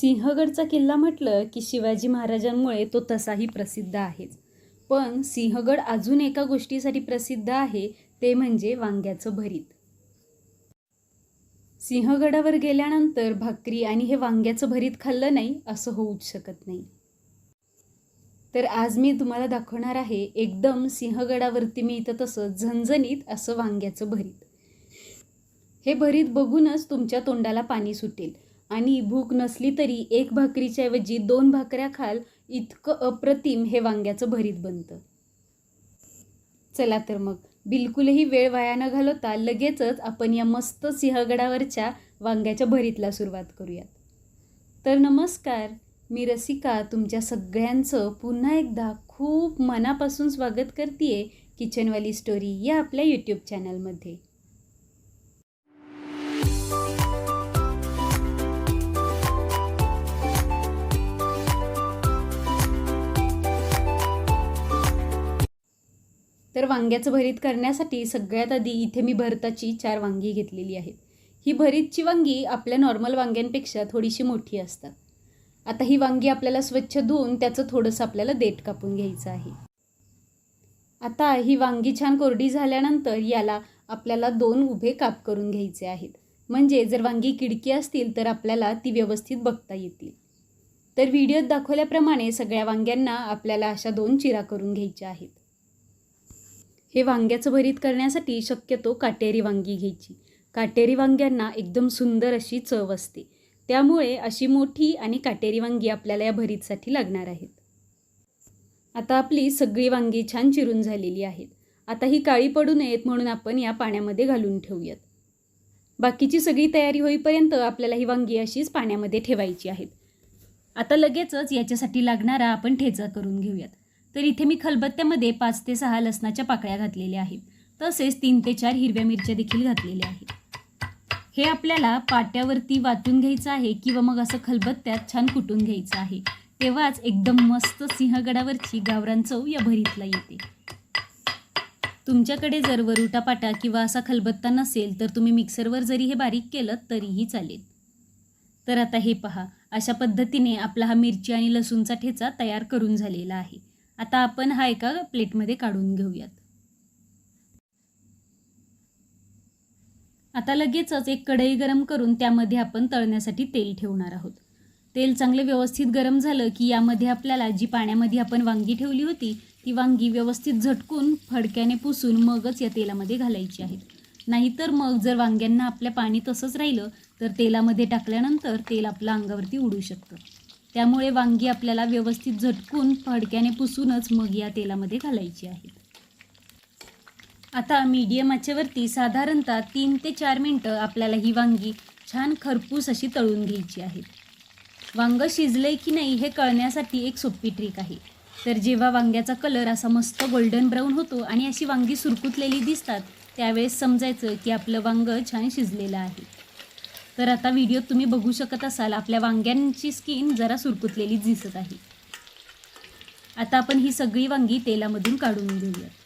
सिंहगडचा किल्ला म्हटलं की शिवाजी महाराजांमुळे तो तसाही प्रसिद्ध आहेच. पण सिंहगड अजून एका गोष्टीसाठी प्रसिद्ध आहे ते म्हणजे वांग्याचं भरीत. सिंहगडावर गेल्यानंतर भाकरी आणि हे वांग्याचं भरीत खाल्लं नाही असं होऊच शकत नाही. तर आज मी तुम्हाला दाखवणार आहे एकदम सिंहगडावरती मी इथं तसं झणझणीत असं वांग्याचं भरीत. हे भरीत बघूनच तुमच्या तोंडाला पाणी सुटेल. आणि भूक नसली तरी एक भाकरीच्या ऐवजी दोन भाकऱ्या खाल इतकं अप्रतिम हे वांग्याचं भरीत बनतं. चला तर मग बिलकुलही वेळ वाया न घालवता लगेचच आपण या मस्त सिंहगडावरच्या वांग्याच्या भरीतला सुरुवात करूयात. तर नमस्कार मी रसिका तुमच्या सगळ्यांचं पुन्हा एकदा खूप मनापासून स्वागत करते किचनवाली स्टोरी या आपल्या यूट्यूब चॅनलमध्ये तर वांग्याचं भरीत करण्यासाठी सगळ्यात आधी इथे मी भरताची चार वांगी घेतलेली आहेत. ही भरीतची वांगी आपल्या नॉर्मल वांग्यांपेक्षा थोडीशी मोठी असतात. आता ही वांगी आपल्याला स्वच्छ धुवून त्याचं थोडंसं आपल्याला देठ कापून घ्यायचं आहे. आता ही वांगी छान कोरडी झाल्यानंतर याला आपल्याला दोन उभे काप करून घ्यायचे आहेत. म्हणजे जर वांगी किडकी असतील तर आपल्याला ती व्यवस्थित बघता येतील. तर व्हिडिओत दाखवल्याप्रमाणे सगळ्या वांग्यांना आपल्याला अशा दोन चिरा करून घ्यायच्या आहेत. हे वांग्याचं भरीत करण्यासाठी शक्यतो काटेरी वांगी घ्यायची. काटेरी वांग्यांना एकदम सुंदर अशी चव असते. त्यामुळे अशी मोठी आणि काटेरी वांगी आपल्याला या भरीतसाठी लागणार आहेत. आता आपली सगळी वांगी छान चिरून झालेली आहेत. आता ही काळी पडू नयेत म्हणून आपण या पाण्यामध्ये घालून ठेवूयात. बाकीची सगळी तयारी होईपर्यंत आपल्याला ही वांगी अशीच पाण्यामध्ये ठेवायची आहेत. आता लगेचच याच्यासाठी लागणारा आपण ठेचा करून घेऊयात. तर इथे मी खलबत्त्यामध्ये पाच ते सहा लसणाच्या पाकळ्या घातलेल्या आहेत. तसेच तीन ते चार हिरव्या मिरच्या देखील घातलेल्या आहेत. हे आपल्याला पाट्यावरती वाटून घ्यायचं आहे किंवा मग असं खलबत्त्यात छान कुटून घ्यायचं आहे. तेव्हाच एकदम मस्त सिंहगडावरची गावरान चव या भरीतला येते. तुमच्याकडे जर वरुटा पाटा किंवा असा खलबत्ता नसेल तर तुम्ही मिक्सरवर जरी हे बारीक केलं तरीही चालेल. तर आता हे पहा अशा पद्धतीने आपला हा मिरची आणि लसूणचा ठेचा तयार करून झालेला आहे. आता आपण हा एका प्लेटमध्ये काढून घेऊयात. आता लगेचच एक कढई गरम करून त्यामध्ये आपण तळण्यासाठी तेल ठेवणार आहोत. तेल चांगले व्यवस्थित गरम झालं की यामध्ये आपल्याला जी पाण्यामध्ये आपण वांगी ठेवली होती ती वांगी व्यवस्थित झटकून फडक्याने पुसून मगच या तेलामध्ये घालायची आहेत नाहीतर मग जर वांग्यांना आपल्या पाणी तसंच राहिलं तर तेलामध्ये टाकल्यानंतर तेल आपल्या अंगावरती उडू शकतं. त्यामुळे वांगी आपल्याला व्यवस्थित झटकून फडक्याने पुसूनच मग या तेलामध्ये घालायची आहेत आता मीडियम आचेवरती साधारणतः तीन ते चार मिनटं आपल्याला ही वांगी छान खरपूस अशी तळून घ्यायची आहेत वांग शिजलंय की नाही हे कळण्यासाठी एक सोपी ट्रिक आहे. तर जेव्हा वांग्याचा कलर असा मस्त गोल्डन ब्राऊन होतो आणि अशी वांगी सुरकुतलेली दिसतात त्यावेळेस समजायचं की आपलं वांग छान शिजलेलं आहे. तर आता व्हिडिओत तुम्ही बघू शकत असाल आपल्या वांग्यांची स्किन जरा सुरकुतलेली दिसत आहे. आता आपण ही सगळी वांगी तेलामधून काढून घेऊयात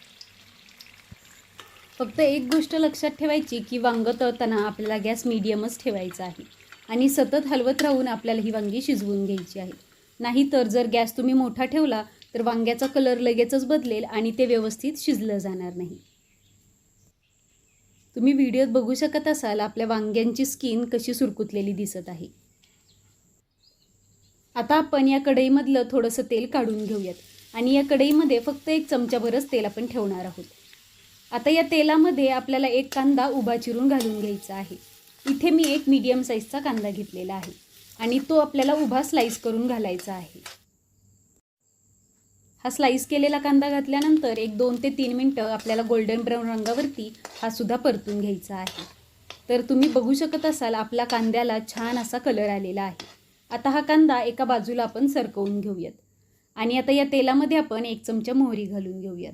फक्त एक गोष्ट लक्षात ठेवायची की वांगं तळताना आपल्याला गॅस मिडियमच ठेवायचा आहे. आणि सतत हलवत राहून आपल्याला ही वांगी शिजवून घ्यायची आहे. नाहीतर जर गॅस तुम्ही मोठा ठेवला तर वांग्याचा कलर लगेचच बदलेल आणि ते व्यवस्थित शिजलं जाणार नाही. तुम्ही व्हिडिओत बघू शकत असाल आपल्या वांग्यांची स्किन कशी सुरकुतलेली दिसत आहे. आता आपण या कढईमधलं थोडंसं तेल काढून घेऊयात. आणि या कढईमध्ये फक्त एक चमच्याभरच तेल आपण ठेवणार आहोत. आता या तेलामध्ये आपल्याला एक कांदा उभा चिरून घालून घ्यायचा आहे. इथे मी एक मीडियम साईजचा कांदा घेतलेला आहे. आणि तो आपल्याला उभा स्लाईस करून घालायचा आहे. हा स्लाईस केलेला कांदा घातल्यानंतर एक दोन ते तीन मिनटं आपल्याला गोल्डन ब्राऊन रंगावरती हा सुद्धा परतून घ्यायचा आहे. तर तुम्ही बघू शकत असाल आपला कांद्याला छान असा कलर आलेला आहे. आता हा कांदा एका बाजूला आपण सरकवून घेऊयात. आणि आता या तेलामध्ये आपण एक चमचा मोहरी घालून घेऊयात.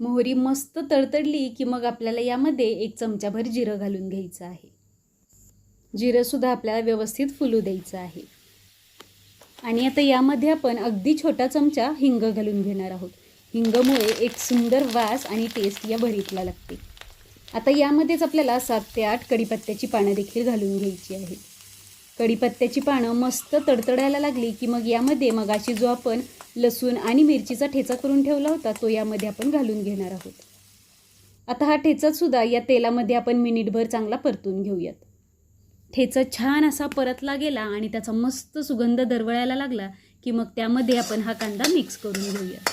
मोहरी मस्त तडतडली की मग आपल्याला यामध्ये एक चमचाभर जिरं घालून घ्यायचं आहे. जिरंसुद्धा आपल्याला व्यवस्थित फुलू द्यायचं आहे. आणि आता यामध्ये आपण अगदी छोटा चमचा हिंग घालून घेणार आहोत. हिंगमुळे एक सुंदर वास आणि टेस्ट या भरीतला लागते. आता यामध्येच आपल्याला सात ते आठ कढीपत्त्याची पानं देखील घालून घ्यायची आहेत. कढीपत्त्याची पानं मस्त तडतडायला लागली की मग यामध्ये मगाशी जो आपण लसूण आणि मिरचीचा ठेचा करून ठेवला होता तो यामध्ये आपण घालून घेणार आहोत. आता हा ठेचासुद्धा या तेलामध्ये आपण मिनिटभर चांगला परतून घेऊयात. ठेचा छान असा परतला गेला आणि त्याचा मस्त सुगंध दरवळायला लागला की मग त्यामध्ये आपण हा कांदा मिक्स करून घेऊया.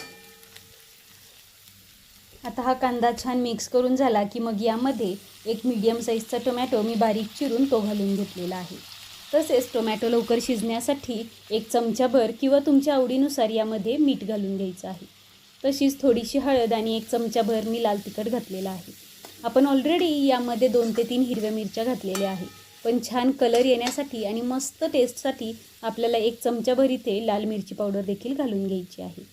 आता हा कांदा छान मिक्स करून झाला की मग यामध्ये एक मीडियम साईजचा टोमॅटो मी बारीक चिरून तो घालून घेतलेला आहे. तसेच टोमॅटो लवकर शिजण्यासाठी एक चमचाभर किंवा तुमच्या आवडीनुसार यामध्ये मीठ घालून घ्यायचं आहे. तशीच थोडीशी हळद आणि एक चमचाभर मी लाल तिखट घातलेला आहे. आपण ऑलरेडी यामध्ये दोन ते तीन हिरव्या मिरच्या घातलेल्या आहेत. पण छान कलर येण्यासाठी आणि मस्त टेस्टसाठी आपल्याला एक चमचाभर इथे लाल मिरची पावडर देखील घालून घ्यायची आहे.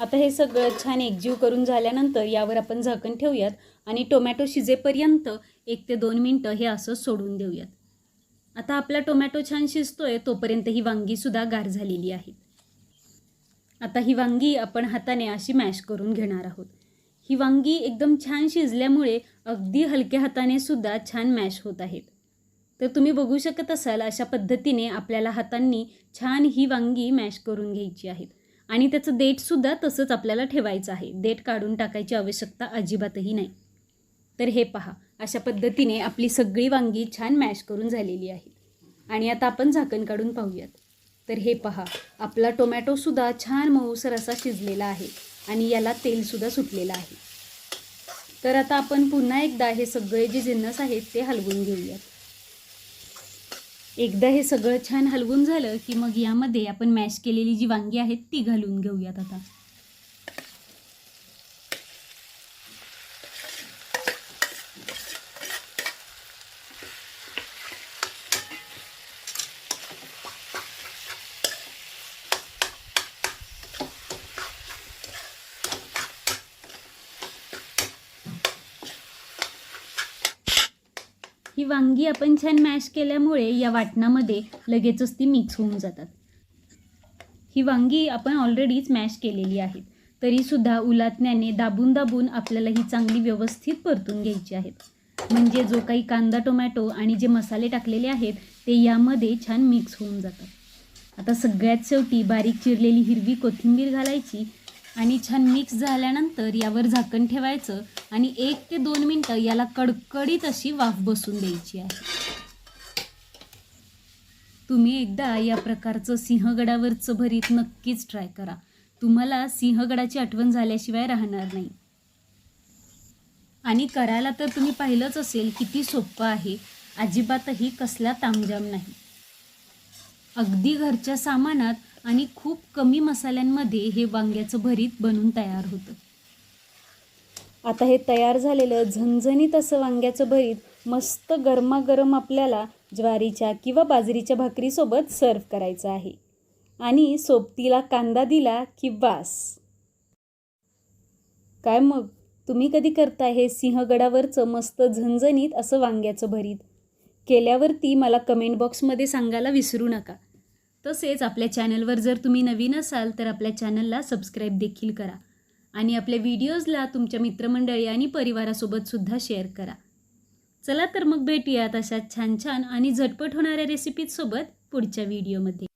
आता हे सगळं छान एकजीव करून झाल्यानंतर यावर आपण झाकण ठेवूयात आणि टोमॅटो शिजेपर्यंत एक ते दोन मिनटं हे असं सोडून देऊयात. आता आपला टोमॅटो छान शिजतोय तोपर्यंत ही वांगीसुद्धा गार झालेली आहे. आता ही वांगी आपण हाताने अशी मॅश करून घेणार आहोत. ही वांगी एकदम छान शिजल्यामुळे अगदी हलक्या हाताने सुद्धा छान मॅश होत आहेत. तर तुम्ही बघू शकत असाल अशा पद्धतीने आपल्याला हातांनी छान ही वांगी मॅश करून घ्यायची आहेत आणि त्याचं देठसुद्धा तसंच आपल्याला ठेवायचं आहे. देठ काढून टाकायची आवश्यकता अजिबातही नाही. तर हे पहा अशा पद्धतीने आपली सगळी वांगी छान मॅश करून झालेली आहे. आणि आता आपण झाकण काढून पाहूयात. तर हे पहा आपला टोमॅटोसुद्धा छान मऊसर असा शिजलेला आहे. आणि याला तेलसुद्धा सुटलेलं आहे. तर आता आपण पुन्हा एकदा हे सगळे जे जिन्नस आहेत ते हलवून घेऊयात. एकदा हे सगळं छान हलवून झालं की मग यामध्ये आपण मॅश केलेली जी वांगी आहेत ती घालून घेऊयात आता. ही वांगी आपण छान मॅश केल्यामुळे या वाटणामध्ये लगेचच ती मिक्स होऊन जातात. ही वांगी आपण ऑलरेडीच मॅश केलेली आहेत तरीसुद्धा उलातण्याने दाबून दाबून आपल्याला ही चांगली व्यवस्थित परतून घ्यायची आहेत म्हणजे जो काही कांदा टोमॅटो आणि जे मसाले टाकलेले आहेत ते यामध्ये छान मिक्स होऊन जातात. आता सगळ्यात शेवटी बारीक चिरलेली हिरवी कोथिंबीर घालायची आणि छान मिक्स झाल्यानंतर यावर झाकण ठेवायचं. आणि एक ते दोन मिनटं याला कडकडीत अशी वाफ बसून द्यायची आहे. तुम्ही एकदा या प्रकारचं सिंहगडावरचं भरीत नक्कीच ट्राय करा. तुम्हाला सिंहगडाची आठवण झाल्याशिवाय राहणार नाही. आणि करायला तर तुम्ही पाहिलंच असेल किती सोपं आहे. अजिबातही कसला तामजाम नाही. अगदी घरच्या सामानात आणि खूप कमी मसाल्यांमध्ये हे वांग्याचं भरीत बनून तयार होतं. आता हे तयार झालेलं झणझणीत असं वांग्याचं भरीत मस्त गरमागरम आपल्याला ज्वारीच्या किंवा बाजरीच्या भाकरीसोबत सर्व करायचं आहे. आणि सोबतीला कांदा दिला की बास काय मग? तुम्ही कधी करताय हे सिंहगडावरचं मस्त झणझणीत असं वांग्याचं भरीत? केल्यावरती मला कमेंट बॉक्समध्ये सांगायला विसरू नका. तसेच आपल्या चॅनलवर जर तुम्ही नवीन असाल तर आपल्या चॅनलला सबस्क्राईब देखील करा. आणि आपल्या व्हिडिओजला तुमच्या मित्रमंडळी आणि परिवारासोबत सुद्धा शेअर करा. चला तर मग भेटूयात अशा छान छान आणि झटपट होणाऱ्या रेसिपीजसोबत पुढच्या व्हिडिओमध्ये.